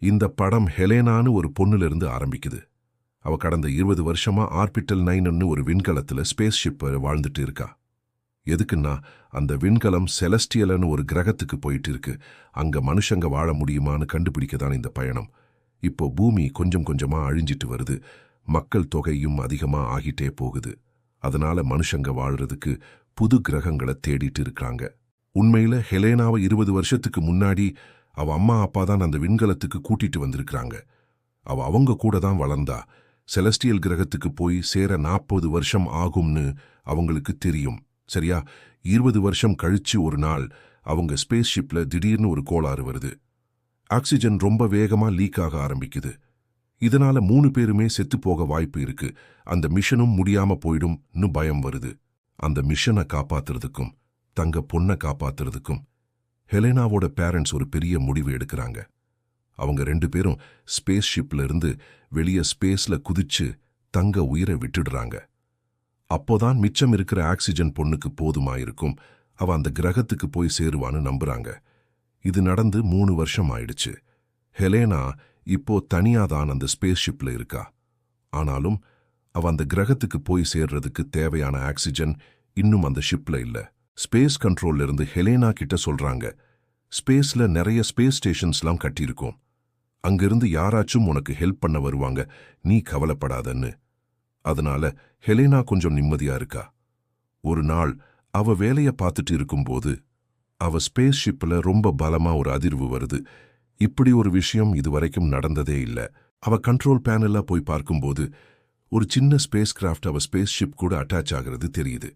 இந்த படம் ஹெலேனான்னு ஒரு பொண்ணுல இருந்து ஆரம்பிக்குது. அவ கடந்த இருபது வருஷமா ஆர்பிட்டல் நைன்னு ஒரு விண்கலத்துல ஸ்பேஸ் ஷிப் வாழ்ந்துட்டு இருக்கா. எதுக்குன்னா அந்த விண்கலம் செலஸ்டியலன்னு ஒரு கிரகத்துக்கு போயிட்டு இருக்கு அங்க மனுஷங்க வாழ முடியுமான்னு கண்டுபிடிக்க தான் இந்த பயணம். இப்போ பூமி கொஞ்சம் கொஞ்சமா அழிஞ்சிட்டு வருது. மக்கள் தொகையும் அதிகமா ஆகிட்டே போகுது. அதனால மனுஷங்க வாழ்றதுக்கு புது கிரகங்களை தேடிட்டு இருக்காங்க. உண்மையில ஹெலேனாவை இருபது வருஷத்துக்கு முன்னாடி அவ அம்மா அப்பா தான் அந்த விண்கலத்துக்கு கூட்டிட்டு வந்திருக்கிறாங்க. அவ அவங்க கூட தான் வளர்ந்தா. செலஸ்டியல் கிரகத்துக்கு போய் சேர நாற்பது வருஷம் ஆகும்னு அவங்களுக்கு தெரியும். சரியா? இருபது வருஷம் கழிச்சு ஒரு நாள் அவங்க ஸ்பேஸ் ஷிப்ல திடீர்னு ஒரு கோளாறு வருது. ஆக்சிஜன் ரொம்ப வேகமா லீக் ஆக ஆரம்பிக்குது. இதனால மூணு பேருமே செத்து போக வாய்ப்பு இருக்கு. அந்த மிஷனும் முடியாம போயிடும்னு பயம் வருது. அந்த மிஷனை காப்பாத்துறதுக்கும் தங்க பொண்ணை காப்பாத்துறதுக்கும் ஹெலேனாவோட பேரண்ட்ஸ் ஒரு பெரிய முடிவு எடுக்கிறாங்க. அவங்க ரெண்டு பேரும் ஸ்பேஸ் ஷிப்ல இருந்து வெளியே ஸ்பேஸ்ல குதிச்சு தங்க உயிரை விட்டுடுறாங்க. அப்போதான் மிச்சம் இருக்கிற ஆக்சிஜன் பொண்ணுக்கு போதுமா இருக்கும். அவ அந்த கிரகத்துக்கு போய் சேருவான்னு நம்புறாங்க. இது நடந்து மூணு வருஷம் ஆயிடுச்சு. ஹெலேனா இப்போ தனியாதான் அந்த ஸ்பேஸ் ஷிப்ல இருக்கா. ஆனாலும் அவ அந்த கிரகத்துக்கு போய் சேர்றதுக்கு தேவையான ஆக்சிஜன் இன்னும் அந்த ஷிப்ல இல்ல. ஸ்பேஸ் கண்ட்ரோல்ல இருந்து ஹெலேனா கிட்ட சொல்றாங்க. ஸ்பேஸ்ல நிறைய ஸ்பேஸ் ஸ்டேஷன்ஸ்லாம் கட்டியிருக்கோம். அங்கிருந்து யாராச்சும் உனக்கு ஹெல்ப் பண்ண வருவாங்க. நீ கவலைப்படாதன்னு. அதனால ஹெலேனா கொஞ்சம் நிம்மதியா இருக்கா? ஒரு நாள் அவ வேலைய பார்த்துட்டு இருக்கும்போது அவ ஸ்பேஸ் ஷிப்ல ரொம்ப பலமா ஒரு அதிர்வு வருது. இப்படி ஒரு விஷயம் இதுவரைக்கும் நடந்ததே இல்ல. அவ கண்ட்ரோல் பேனல்ல போய் பார்க்கும்போது ஒரு சின்ன ஸ்பேஸ் கிராஃப்ட் அவ ஸ்பேஸ் ஷிப் கூட அட்டாச் ஆகிறது தெரியுது.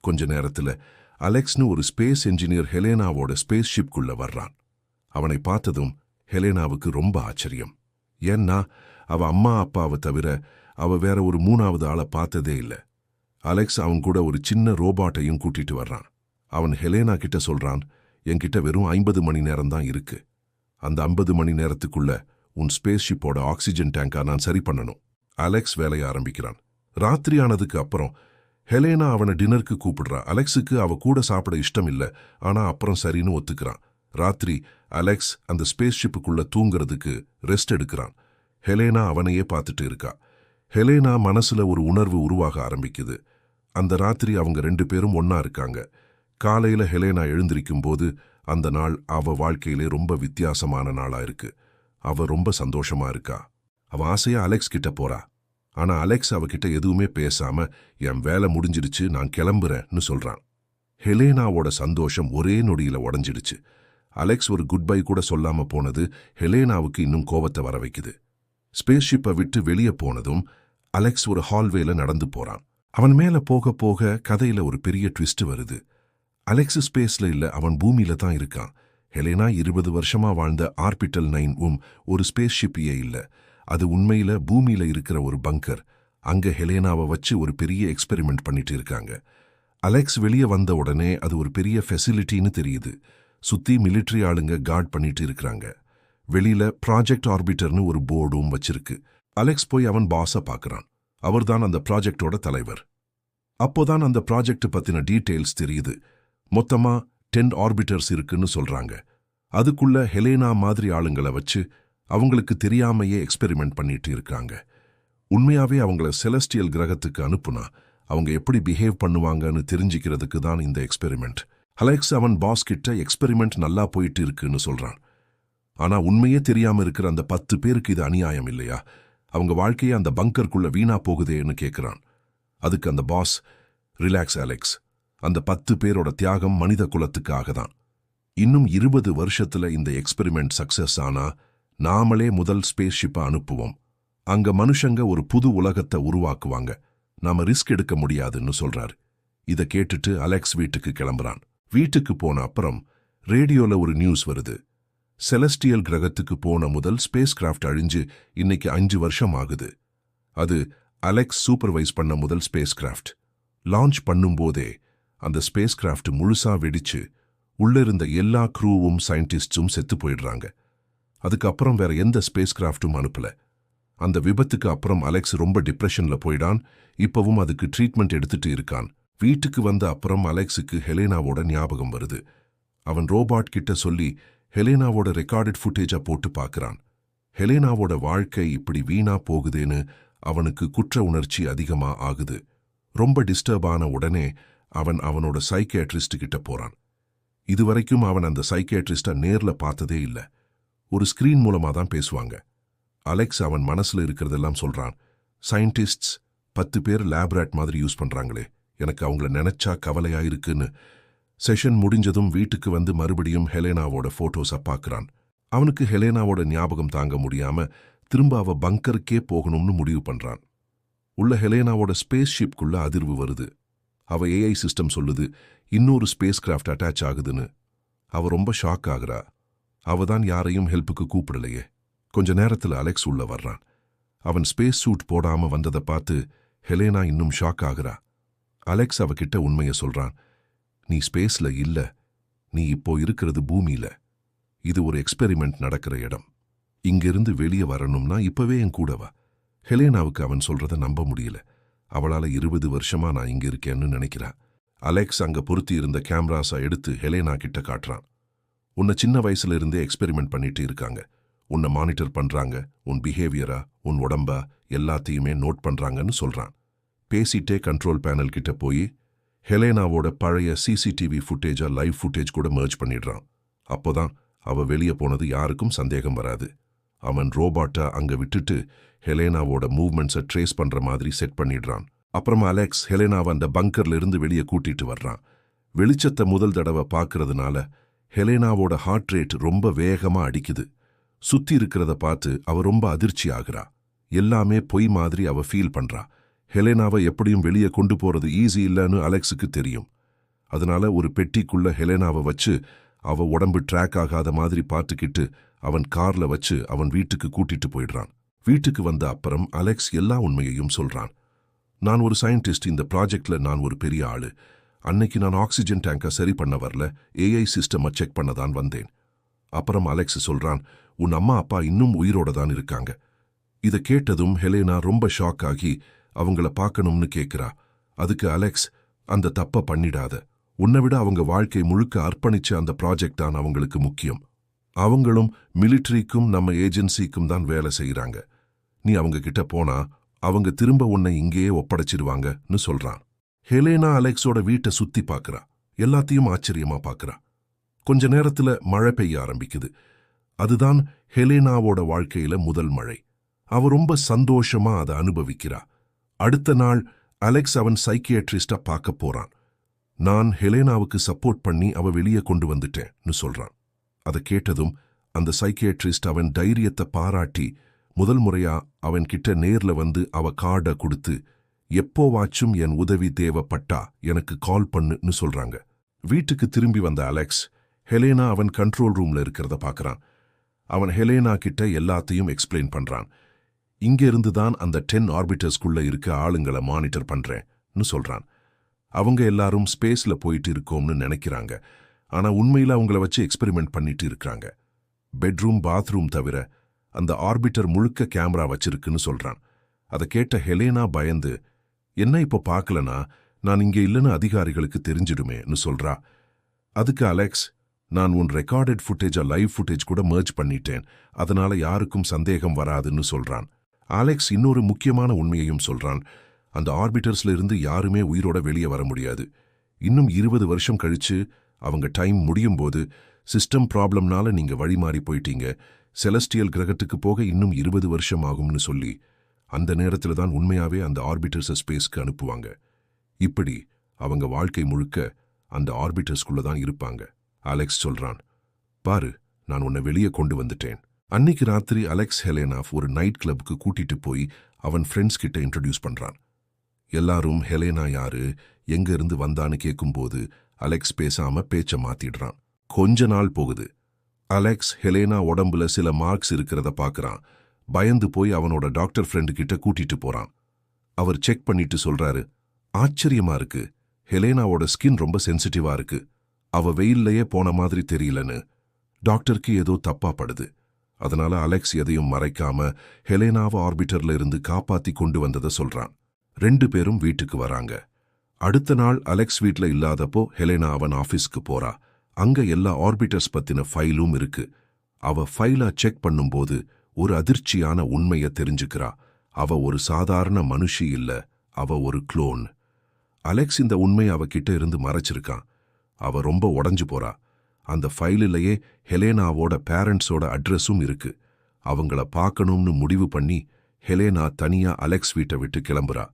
கொஞ்ச நேரத்துல அலெக்ஸ்னு ஒரு ஸ்பேஸ் என்ஜினியர் ஹெலேனாவோட ஸ்பேஸ் ஷிப்குள்ள வர்றான். அவனை பார்த்ததும் ஹெலேனாவுக்கு ரொம்ப ஆச்சரியம். ஏன்னா அவ அம்மா அப்பாவை தவிர அவ வேற ஒரு மூணாவது ஆளை பார்த்ததே இல்ல. அலெக்ஸ் அவன் கூட ஒரு சின்ன ரோபாட்டையும் கூட்டிட்டு வர்றான். அவன் ஹெலேனா கிட்ட சொல்றான் என்கிட்ட வெறும் ஐம்பது மணி நேரம் தான் இருக்கு. அந்த ஐம்பது மணி நேரத்துக்குள்ள உன் ஸ்பேஸ் ஷிப்போட ஆக்சிஜன் டேங்கா நான் சரி பண்ணணும். அலெக்ஸ் வேலைய ஆரம்பிக்கிறான். ராத்திரி ஆனதுக்கு அப்புறம் ஹெலேனா அவனை டின்னருக்கு கூப்பிடுறா. அலெக்ஸுக்கு அவ கூட சாப்பிட இஷ்டம் இல்ல ஆனா அப்புறம் சரின்னு ஒத்துக்கிறான். ராத்திரி அலெக்ஸ் அந்த ஸ்பேஸ் ஷிப்புக்குள்ள தூங்குறதுக்கு ரெஸ்ட் எடுக்கிறான். ஹெலேனா அவனையே பார்த்துட்டு இருக்கா. ஹெலேனா மனசுல ஒரு உணர்வு உருவாக ஆரம்பிக்குது. அந்த ராத்திரி அவங்க ரெண்டு பேரும் ஒன்னா இருக்காங்க. காலையில ஹெலேனா எழுந்திருக்கும் போது அந்த நாள் அவ வாழ்க்கையிலே ரொம்ப வித்தியாசமான நாளா இருக்கு. அவ ரொம்ப சந்தோஷமா இருக்கா. அவ ஆசையா அலெக்ஸ் கிட்ட போறா. ஆனா அலெக்ஸ் அவகிட்ட எதுவுமே பேசாம என் வேலை முடிஞ்சிடுச்சு நான் கிளம்புறேன்னு சொல்றான். ஹெலேனாவோட சந்தோஷம் ஒரே நொடியில உடஞ்சிடுச்சு. அலெக்ஸ் ஒரு குட் பை கூட சொல்லாம போனது ஹெலேனாவுக்கு இன்னும் கோவத்தை வர வைக்குது. ஸ்பேஸ் ஷிப்பை விட்டு வெளியே போனதும் அலெக்ஸ் ஒரு ஹால்வேல நடந்து போறான். அவன் மேல போக போக கதையில ஒரு பெரிய ட்விஸ்ட் வருது. அலெக்ஸ் ஸ்பேஸ்ல இல்ல அவன் பூமியில தான் இருக்கான். ஹெலேனா இருபது வருஷமா வாழ்ந்த ஆர்பிட்டல் நைன் உம் ஒரு ஸ்பேஸ் ஷிப்பியே இல்ல. அது உண்மையில பூமியில இருக்கிற ஒரு பங்கர் அங்க ஹெலேனாவை வச்சு ஒரு பெரிய எக்ஸ்பெரிமெண்ட் பண்ணிட்டு இருக்காங்க. அலெக்ஸ் வெளியே வந்த உடனே அது ஒரு பெரிய ஃபெசிலிட்டின்னு தெரியுது. சுத்தி மிலிட்டரி ஆளுங்க கார்ட் பண்ணிட்டு இருக்காங்க வெளியில ப்ராஜெக்ட் ஆர்பிட்டர்னு ஒரு போர்டும் வச்சிருக்கு. அலெக்ஸ் போய் அவன் பாஸ பார்க்குறான் அவர்தான் அந்த ப்ராஜெக்டோட தலைவர். அப்போதான் அந்த ப்ராஜெக்ட் பத்தின டீட்டெயில்ஸ் தெரியுது. மொத்தமா டென் ஆர்பிட்டர்ஸ் இருக்குன்னு சொல்றாங்க. அதுக்குள்ள ஹெலேனா மாதிரி ஆளுங்களை வச்சு அவங்களுக்கு தெரியாமையே எக்ஸ்பெரிமெண்ட் பண்ணிட்டு இருக்காங்க. உண்மையாவே அவங்கள செலஸ்டியல் கிரகத்துக்கு அனுப்புனா அவங்க எப்படி பிஹேவ் பண்ணுவாங்கன்னு தெரிஞ்சுக்கிறதுக்கு தான் இந்த எக்ஸ்பெரிமெண்ட் அலெக்ஸ் அவன் பாஸ் கிட்ட எக்ஸ்பெரிமெண்ட் நல்லா போயிட்டு இருக்குன்னு சொல்றான். ஆனா உண்மையே தெரியாம இருக்கிற அந்த பத்து பேருக்கு இது அநியாயம் இல்லையா? அவங்க வாழ்க்கையை அந்த பங்கர்க்குள்ள வீணா போகுதேன்னு கேட்கிறான் அதுக்கு அந்த பாஸ் ரிலாக்ஸ் அலெக்ஸ் அந்த பத்து பேரோட தியாகம் மனித குலத்துக்காக தான். இன்னும் இருபது வருஷத்துல இந்த எக்ஸ்பெரிமெண்ட் சக்சஸ் ஆனா நாமளே முதல் ஸ்பேஸ் ஷிப்பை அனுப்புவோம். அங்க மனுஷங்க ஒரு புது உலகத்தை உருவாக்குவாங்க. நாம ரிஸ்க் எடுக்க முடியாதுன்னு சொல்றாரு. இத கேட்டுட்டு அலெக்ஸ் வீட்டுக்கு கிளம்புறான். வீட்டுக்கு போன அப்புறம் ரேடியோல ஒரு நியூஸ் வருது. செலஸ்டியல் கிரகத்துக்கு போன முதல் ஸ்பேஸ் கிராஃப்ட் அழிஞ்சு இன்னைக்கு அஞ்சு வருஷம் ஆகுது. அது அலெக்ஸ் சூப்பர்வைஸ் பண்ண முதல் ஸ்பேஸ் கிராஃப்ட் லான்ச் பண்ணும்போதே அந்த ஸ்பேஸ் கிராஃப்ட் முழுசா வெடிச்சு உள்ள இருந்த எல்லா க்ரூவும் சயின்டிஸ்டும் செத்து போயிடுறாங்க. அதுக்கப்புறம் வேற எந்த ஸ்பேஸ் கிராஃப்டும் அனுப்பல. அந்த விபத்துக்கு அப்புறம் அலெக்ஸ் ரொம்ப டிப்ரெஷன்ல போயிடான். இப்பவும் அதுக்கு ட்ரீட்மெண்ட் எடுத்துட்டு இருக்கான். வீட்டுக்கு வந்த அப்புறம் அலெக்ஸுக்கு ஹெலேனாவோட ஞாபகம் வருது. அவன் ரோபாட் கிட்ட சொல்லி ஹெலேனாவோட ரெக்கார்டட் ஃபுட்டேஜா போட்டு பார்க்கறான் ஹெலேனாவோட வாழ்க்கை இப்படி வீணா போகுதேன்னு அவனுக்கு குற்ற உணர்ச்சி அதிகமா ஆகுது. ரொம்ப டிஸ்டர்ப் ஆன உடனே அவன் அவனோட சைக்கியாட்ரிஸ்ட் கிட்ட போறான். இதுவரைக்கும் அவன் அந்த சைக்கியாட்ரிஸ்ட நேர்ல பார்த்ததே இல்ல. ஒரு ஸ்கிரீன் மூலமா தான் பேசுவாங்க. அலெக்ஸ் அவன் மனசுல இருக்கிறதெல்லாம் சொல்றான். சயின்டிஸ்ட்ஸ் பத்து பேர் லேப்ரேட் மாதிரி யூஸ் பண்றாங்களே. எனக்கு அவங்கள நினச்சா கவலையா இருக்குன்னு. செஷன் முடிஞ்சதும் வீட்டுக்கு வந்து மறுபடியும் ஹெலேனாவோட ஃபோட்டோஸை பார்க்குறான் அவனுக்கு ஹெலேனாவோட ஞாபகம் தாங்க முடியாம திரும்ப அவ பங்கருக்கே போகணும்னு முடிவு பண்றான். உள்ள ஹெலேனாவோட ஸ்பேஸ் ஷிப்குள்ள அதிர்வு வருது. அவ ஏஐ சிஸ்டம் சொல்லுது இன்னொரு ஸ்பேஸ் கிராஃப்ட் அட்டாச் ஆகுதுன்னு. அவ ரொம்ப ஷாக் ஆகுறா. அவ தான் யாரையும் ஹெல்ப்புக்கு கூப்பிடலையே. கொஞ்ச நேரத்துல அலெக்ஸ் உள்ள வர்றான். அவன் ஸ்பேஸ் சூட் போடாம வந்ததை பார்த்து ஹெலேனா இன்னும் ஷாக் ஆகுறா. அலெக்ஸ் அவகிட்ட உண்மையை சொல்றான். நீ ஸ்பேஸ்ல இல்ல. நீ இப்போ இருக்கிறது பூமியில. இது ஒரு எக்ஸ்பெரிமெண்ட் நடக்கிற இடம். இங்கிருந்து வெளியே வரணும்னா இப்பவே என் கூடவா ஹெலேனாவுக்கு அவன் சொல்றத நம்ப முடியல. அவளால இருபது வருஷமா நான் இங்க இருக்கேன்னு நினைக்கிறா. அலெக்ஸ் அங்க பொருத்தி இருந்த கேமராஸை எடுத்து ஹெலேனா கிட்ட காட்டுறான். உன்னை சின்ன வயசுல இருந்தே எக்ஸ்பெரிமெண்ட் பண்ணிட்டு இருக்காங்க. உன்னை மானிட்டர் பண்றாங்க உன் பிஹேவியரா உன் உடம்பா எல்லாத்தையுமே நோட் பண்றாங்கன்னு சொல்றான். பேசிட்டே கண்ட்ரோல் பேனல் கிட்ட போய் ஹெலேனாவோட பழைய சிசிடிவி ஃபுட்டேஜா லைவ் ஃபுட்டேஜ் கூட மர்ஜ் பண்ணிடுறான். அப்போதான் அவ வெளியே போனது யாருக்கும் சந்தேகம் வராது. அவன் ரோபாட்டா அங்க விட்டுட்டு ஹெலேனாவோட மூவ்மெண்ட்ஸை ட்ரேஸ் பண்ற மாதிரி செட் பண்ணிடுறான். அப்புறமா அலெக்ஸ் ஹெலேனாவை அந்த பங்கர்ல இருந்து வெளியே கூட்டிட்டு வர்றான். வெளிச்சத்தை முதல் தடவை பார்க்கறதுனால ஹெலேனாவோட ஹார்ட் ரேட் ரொம்ப வேகமா அடிக்குது. சுத்தி இருக்கிறத பார்த்து அவ ரொம்ப அதிர்ச்சி ஆகுறா. எல்லாமே பொய் மாதிரி அவ ஃபீல் பண்றா. ஹெலேனாவை எப்படியும் வெளியே கொண்டு போறது ஈஸி இல்லைன்னு அலெக்ஸுக்கு தெரியும். அதனால ஒரு பெட்டிக்குள்ள ஹெலேனாவை வச்சு அவ உடம்பு ட்ராக் ஆகாத மாதிரி பார்த்துக்கிட்டு அவன் கார்ல வச்சு அவன் வீட்டுக்கு கூட்டிட்டு போயிடுறான். வீட்டுக்கு வந்த அப்புறம் அலெக்ஸ் எல்லா உண்மையையும் சொல்றான். நான் ஒரு சயின்டிஸ்ட் இந்த ப்ராஜெக்ட்ல நான் ஒரு பெரிய ஆளு. அன்னைக்கு நான் ஆக்சிஜன் டேங்கை சரி பண்ண வரல. ஏஐ சிஸ்டமை செக் பண்ண தான் வந்தேன். அப்புறம் அலெக்ஸ் சொல்றான் உன் அம்மா அப்பா இன்னும் உயிரோட தான் இருக்காங்க. இதை கேட்டதும் ஹெலேனா ரொம்ப ஷாக் ஆகி அவங்கள பார்க்கணும்னு கேட்கிறா அதுக்கு அலெக்ஸ் அந்த தப்ப பண்ணிடாத. உன்னை விட அவங்க வாழ்க்கை முழுக்க அர்ப்பணிச்ச அந்த ப்ராஜெக்ட் தான் அவங்களுக்கு முக்கியம். அவங்களும் மிலிட்டரிக்கும் நம்ம ஏஜென்சிக்கும் தான் வேலை செய்யறாங்க நீ அவங்க கிட்ட போனா அவங்க திரும்ப உன்னை இங்கேயே ஒப்படைச்சிடுவாங்கன்னு சொல்றான். ஹெலேனா அலெக்ஸோட வீட்டை சுத்தி பார்க்கறா எல்லாத்தையும் ஆச்சரியமா பார்க்கறா கொஞ்ச நேரத்துல மழை பெய்ய ஆரம்பிக்குது. அதுதான் ஹெலேனாவோட வாழ்க்கையில முதல் மழை. அவ ரொம்ப சந்தோஷமா அதை அனுபவிக்கிறா. அடுத்த நாள் அலெக்ஸ் அவன் சைக்கியாட்ரிஸ்டா பார்க்க போறான். நான் ஹெலேனாவுக்கு சப்போர்ட் பண்ணி அவ வெளியே கொண்டு வந்துட்டேன்னு சொல்றான். அதை கேட்டதும் அந்த சைக்கியாட்ரிஸ்ட் அவன் தைரியத்தை பாராட்டி முதல் முறையா அவன் கிட்ட நேர்ல வந்து அவ கார்டை கொடுத்து எப்போவாச்சும் என் உதவி தேவைப்பட்டா எனக்கு கால் பண்ணுன்னு சொல்றாங்க. வீட்டுக்கு திரும்பி வந்த அலெக்ஸ் ஹெலேனா அவன் கண்ட்ரோல் ரூம்ல இருக்கிறத பார்க்கறான் அவன் ஹெலேனா கிட்ட எல்லாத்தையும் எக்ஸ்பிளைன் பண்றான். இங்க இருந்து தான் அந்த டென் ஆர்பிட்டர்ஸ்குள்ள இருக்க ஆளுங்களை மானிட்டர் பண்றேன்னு சொல்றான். அவங்க எல்லாரும் ஸ்பேஸ்ல போயிட்டு இருக்கோம்னு நினைக்கிறாங்க. ஆனா உண்மையில அவங்கள வச்சு எக்ஸ்பெரிமெண்ட் பண்ணிட்டு இருக்கிறாங்க பெட்ரூம் பாத்ரூம் தவிர அந்த ஆர்பிட்டர் முழுக்க கேமரா வச்சிருக்குன்னு சொல்றான். அதை கேட்ட ஹெலேனா பயந்து என்ன இப்போ பார்க்கலனா? நான் இங்க இல்லைன்னு அதிகாரிகளுக்கு தெரிஞ்சிடுமேன்னு சொல்றா. அதுக்கு அலெக்ஸ் நான் உன் ரெக்கார்டட் ஃபுட்டேஜா லைவ் ஃபுட்டேஜ் கூட மர்ஜ் பண்ணிட்டேன். அதனால யாருக்கும் சந்தேகம் வராதுன்னு சொல்றான். அலெக்ஸ் இன்னொரு முக்கியமான உண்மையையும் சொல்றான். அந்த ஆர்பிட்டர்ஸ்ல இருந்து யாருமே உயிரோட வெளியே வர முடியாது. இன்னும் இருபது வருஷம் கழிச்சு அவங்க டைம் முடியும் போது சிஸ்டம் ப்ராப்ளம்னால நீங்க வழி மாறி போயிட்டீங்க. செலஸ்டியல் கிரகத்துக்கு போக இன்னும் இருபது வருஷம் ஆகும்னு சொல்லி. அந்த நேரத்துல தான் உண்மையாவே அந்த ஆர்பிட்டர்ஸை ஸ்பேஸ்க்கு அனுப்புவாங்க. இப்படி அவங்க வாழ்க்கை முழுக்க அந்த ஆர்பிட்டர்ஸ்குள்ள தான் இருப்பாங்க. அலெக்ஸ் சொல்றான் பாரு நான் உன்னை வெளியே கொண்டு வந்துட்டேன். அன்னைக்கு ராத்திரி அலெக்ஸ் ஹெலேனாஃப் ஒரு நைட் கிளப்புக்கு கூட்டிட்டு போய் அவன் ஃப்ரெண்ட்ஸ் கிட்ட இன்ட்ரடியூஸ் பண்றான். எல்லாரும் ஹெலேனா யாரு? எங்க இருந்து வந்தான்னு கேட்கும்போது அலெக்ஸ் பேசாம பேச்ச மாத்திடுறான். கொஞ்ச நாள் போகுது. அலெக்ஸ் ஹெலேனா உடம்புல சில மார்க்ஸ் இருக்கிறத பாக்குறான். பயந்து போய் அவனோட டாக்டர் ஃப்ரெண்டு கிட்ட கூட்டிட்டு போறான். அவர் செக் பண்ணிட்டு சொல்றாரு ஆச்சரியமா இருக்கு. ஹெலேனாவோட ஸ்கின் ரொம்ப சென்சிட்டிவா இருக்கு. அவ வெயில்லையே போன மாதிரி தெரியலன்னு. டாக்டருக்கு ஏதோ தப்பா படுது. அதனால அலெக்ஸ் எதையும் மறைக்காம ஹெலேனாவை ஆர்பிட்டர்ல இருந்து காப்பாத்தி கொண்டு வந்ததை சொல்றான். ரெண்டு பேரும் வீட்டுக்கு வராங்க. அடுத்த நாள் அலெக்ஸ் வீட்ல இல்லாதப்போ ஹெலேனா அவன் ஆபீஸ்க்கு போறா. அங்க எல்லா ஆர்பிட்டர்ஸ் பத்தின ஃபைலும் இருக்கு. அவ ஃபைலா செக் பண்ணும்போது ஒரு அதிர்ச்சியான உண்மைய தெரிஞ்சுக்கிறா. அவ ஒரு சாதாரண மனுஷி இல்ல. அவ ஒரு குளோன். அலெக்ஸ் இந்த உண்மை அவகிட்ட இருந்து மறைச்சிருக்கான் அவ ரொம்ப உடஞ்சு போறா. அந்த ஃபைலிலேயே ஹெலேனாவோட பேரண்ட்ஸோட அட்ரஸும் இருக்கு. அவங்கள பார்க்கணும்னு முடிவு பண்ணி ஹெலேனா தனியா அலெக்ஸ் வீட்டை விட்டு கிளம்புறா.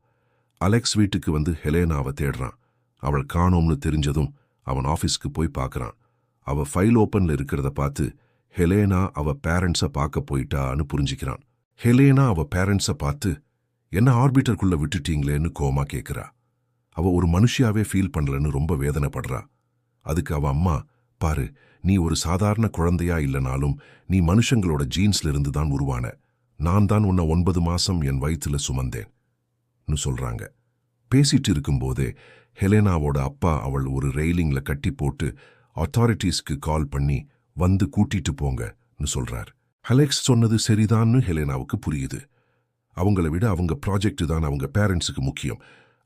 அலெக்ஸ் வீட்டுக்கு வந்து ஹெலேனாவை தேடுறான். அவள் காணோம்னு தெரிஞ்சதும் அவன் ஆபீஸ்க்கு போய் பார்க்கறான். அவ ஃபைல் ஓப்பன்ல இருக்கிறத பார்த்து ஹெலேனா அவ பேரண்ட்ஸை பார்க்க போயிட்டான்னு புரிஞ்சுக்கிறான். ஹெலேனா அவ பேரண்ட்ஸை பார்த்து என்ன ஆர்பிட்டருக்குள்ள விட்டுட்டீங்களேன்னு கோமா கேட்குறா அவ ஒரு மனுஷியாவே ஃபீல் பண்ணலன்னு ரொம்ப வேதனைப்படுறா. அதுக்கு அவ அம்மா பாரு நீ ஒரு சாதாரண குழந்தையா இல்லனாலும் நீ மனுஷங்களோட ஜீன்ஸ்ல இருந்து தான் உருவான. நான் தான் உன்னை ஒன்பது மாசம் என் வயித்துல சுமந்தேன். சொல்றாங்க. பேசிட்டு இருக்கும்போதே ஹெலேனாவோட அப்பா அவள் ஒரு ரெயிலிங்ல கட்டி போட்டு அத்தாரிட்டிஸ்க்கு கால் பண்ணி வந்து கூட்டிட்டு போங்கன்னு சொல்றார். அலெக்ஸ் சொன்னது சரிதான்னு ஹெலேனாவுக்கு புரியுது. அவங்கள விட அவங்க ப்ராஜெக்ட் தான் அவங்க பேரண்ட்ஸுக்கு முக்கியம்.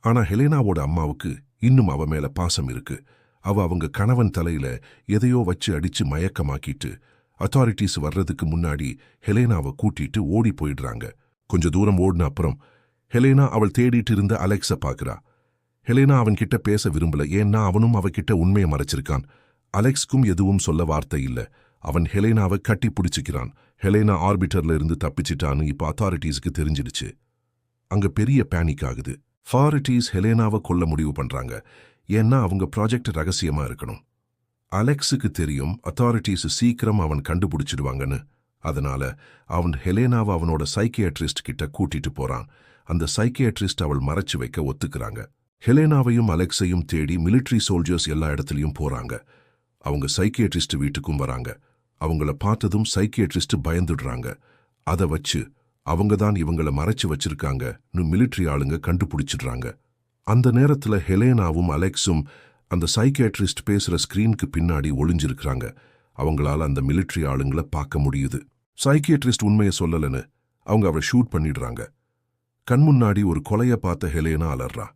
ஆனா ஹெலேனாவோட அம்மாவுக்கு இன்னும் அவ மேல பாசம் இருக்கு. அவ அவங்க கணவன் தலையில எதையோ வச்சு அடிச்சு மயக்கமாக்கிட்டு அத்தாரிட்டிஸ் வர்றதுக்கு முன்னாடி ஹெலேனாவை கூட்டிட்டு ஓடி போயிடுறாங்க. கொஞ்ச தூரம் ஓடின அப்புறம் ஹெலேனா அவள் தேடிட்டு இருந்த அலெக்ஸ பாக்குறா ஹெலேனா அவன்கிட்ட பேச விரும்பல. ஏன்னா அவனும் அவகிட்ட உண்மையை மறைச்சிருக்கான். அலெக்ஸ்க்கும் எதுவும் சொல்ல வார்த்தை இல்ல. அவன் ஹெலேனாவை கட்டி பிடிச்சிக்கிறான். ஹெலேனா ஆர்பிட்டர்ல இருந்து தப்பிச்சிட்டான்னு இப்ப அத்தாரிட்டிஸ்க்கு தெரிஞ்சிடுச்சு. அங்க பெரிய பேனிக் ஆகுது. ஃபாரிட்டிஸ் ஹெலேனாவை கொல்ல முடிவு பண்றாங்க. ஏன்னா அவங்க ப்ராஜெக்ட் ரகசியமா இருக்கணும். அலெக்ஸுக்கு தெரியும் அத்தாரிட்டிஸ் சீக்கிரம் அவன் கண்டுபிடிச்சிடுவாங்கன்னு. அதனால அவன் ஹெலேனாவை அவனோட சைக்கியாட்ரிஸ்ட் கிட்ட கூட்டிட்டு போறான். அந்த சைக்கியாட்ரிஸ்ட் அவள் மறைச்சு வைக்க ஒத்துக்கிறாங்க. ஹெலேனாவையும் அலெக்ஸையும் தேடி மிலிட்ரி சோல்ஜர்ஸ் எல்லா இடத்துலயும் போறாங்க. அவங்க சைக்கியட்ரிஸ்ட் வீட்டுக்கும் வராங்க. அவங்கள பார்த்ததும் சைக்கியட்ரிஸ்ட் பயந்துடுறாங்க. அதை வச்சு அவங்க தான் இவங்கள மறைச்சு வச்சிருக்காங்கன்னு மிலிட்ரி ஆளுங்க கண்டுபிடிச்சிடுறாங்க. அந்த நேரத்துல ஹெலேனாவும் அலெக்ஸும் அந்த சைக்கியாட்ரிஸ்ட் பேசுற ஸ்கிரீனுக்கு பின்னாடி ஒளிஞ்சிருக்கிறாங்க. அவங்களால அந்த மிலிட்ரி ஆளுங்களை பார்க்க முடியுது. சைக்கியாட்ரிஸ்ட் உண்மையை சொல்லலன்னு அவங்க அவரை ஷூட் பண்ணிடுறாங்க. கண் முன்னாடி ஒரு கொலைய பார்த்த ஹெலேனா அலறா.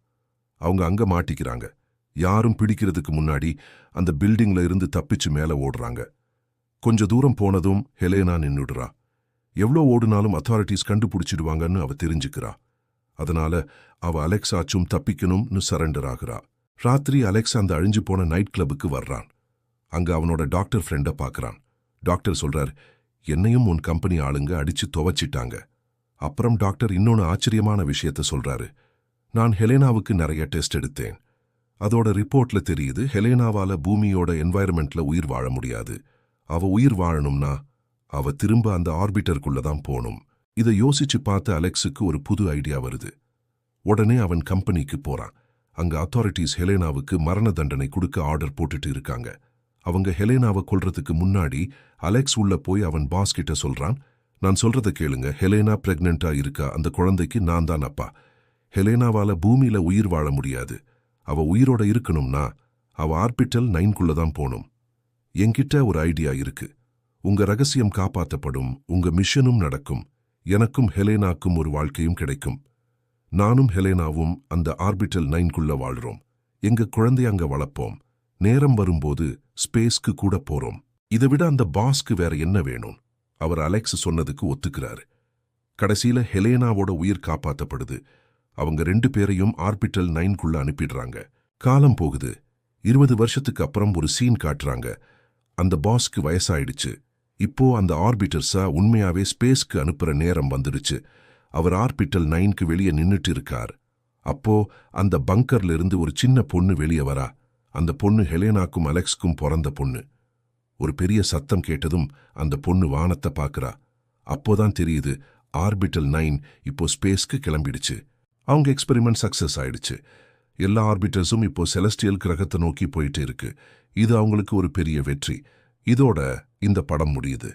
அவங்க அங்க மாட்டிக்கிறாங்க. யாரும் பிடிக்கிறதுக்கு முன்னாடி அந்த பில்டிங்ல இருந்து தப்பிச்சு மேல ஓடுறாங்க. கொஞ்ச தூரம் போனதும் ஹெலேனா நின்னுடுறா. எவ்வளோ ஓடுனாலும் அத்தாரிட்டிஸ் கண்டுபிடிச்சிடுவாங்கன்னு அவ தெரிஞ்சுக்கிறா. அதனால அவ அலெக்ஸாச்சும் தப்பிக்கணும்னு சரண்டர் ஆகுறா. ராத்திரி அலெக்ஸ் அந்த அழிஞ்சு போன நைட் கிளப்புக்கு வர்றான். அங்க அவனோட டாக்டர் ஃப்ரெண்ட பார்க்கறான் டாக்டர் சொல்றார் என்னையும் உன் கம்பெனி ஆளுங்க அடிச்சு துவச்சிட்டாங்க. அப்புறம் டாக்டர் இன்னொன்னு ஆச்சரியமான விஷயத்த சொல்றாரு. நான் ஹெலேனாவுக்கு நிறைய டெஸ்ட் எடுத்தேன். அதோட ரிப்போர்ட்ல தெரியுது ஹெலேனாவால பூமியோட என்வாயர்மெண்ட்ல உயிர் வாழ முடியாது. அவ உயிர் வாழணும்னா அவ திரும்ப அந்த ஆர்பிட்டருக்குள்ள தான் போணும் இதை யோசிச்சு பார்த்து அலெக்ஸுக்கு ஒரு புது ஐடியா வருது. உடனே அவன் கம்பெனிக்கு போறான். அங்க அத்தாரிட்டிஸ் ஹெலேனாவுக்கு மரண தண்டனை கொடுக்க ஆர்டர் போட்டுட்டு இருக்காங்க. அவங்க ஹெலேனாவை கொல்றதுக்கு முன்னாடி அலெக்ஸ் உள்ள போய் அவன் பாஸ் கிட்ட சொல்றான் நான் சொல்றத கேளுங்க ஹெலேனா பிரெக்னெண்டா இருக்கா? அந்த குழந்தைக்கு நான் தான் அப்பா. ஹெலேனாவால பூமியில உயிர் வாழ முடியாது. அவ உயிரோட இருக்கணும்னா அவ ஆர்பிட்டல் நைன்குள்ள தான் போகணும் என்கிட்ட ஒரு ஐடியா இருக்கு. உங்க ரகசியம் காப்பாத்தப்படும் உங்க மிஷனும் நடக்கும். எனக்கும் ஹெலேனாக்கும் ஒரு வாழ்க்கையும் கிடைக்கும். நானும் ஹெலேனாவும் அந்த ஆர்பிட்டல் நைன்குள்ள வாழ்றோம். எங்க குழந்தைய அங்க வளர்ப்போம். நேரம் வரும்போது ஸ்பேஸ்க்கு கூட போறோம். இதை விட அந்த பாஸ்க்கு வேற என்ன வேணும்? அவர் அலெக்ஸ் சொன்னதுக்கு ஒத்துக்கிறாரு. கடைசியில ஹெலேனாவோட உயிர் காப்பாத்தப்படுது. அவங்க ரெண்டு பேரையும் ஆர்பிட்டல் நைன்குள்ள அனுப்பிடுறாங்க. காலம் போகுது. இருபது வருஷத்துக்கு அப்புறம் ஒரு சீன் காட்டுறாங்க. அந்த பாஸ்க்கு வயசாயிடுச்சு. இப்போ அந்த ஆர்பிட்டர்ஸா உண்மையாவே ஸ்பேஸ்க்கு அனுப்புற நேரம் வந்துடுச்சு. அவர் ஆர்பிட்டல் நைன்க்கு வெளியே நின்னுட்டு இருக்கார் அப்போ அந்த பங்கர்ல இருந்து ஒரு சின்ன பொண்ணு வெளியே வரா. அந்த பொண்ணு ஹெலேனாக்கும் அலெக்ஸ்க்கும் பிறந்த பொண்ணு. ஒரு பெரிய சத்தம் கேட்டதும் அந்த பொண்ணு வானத்தை பார்க்கறா. அப்போதான் தெரியுது ஆர்பிட்டல் நைன் இப்போ ஸ்பேஸ்க்கு கிளம்பிடுச்சு. அவங்க எக்ஸ்பெரிமெண்ட் சக்ஸஸ் ஆயிடுச்சு. எல்லா ஆர்பிட்டர்ஸும் இப்போ செலஸ்டியல் கிரகத்தை நோக்கி போயிட்டு இருக்கு. இது அவங்களுக்கு ஒரு பெரிய வெற்றி. இதோட இந்த படம் முடியுது.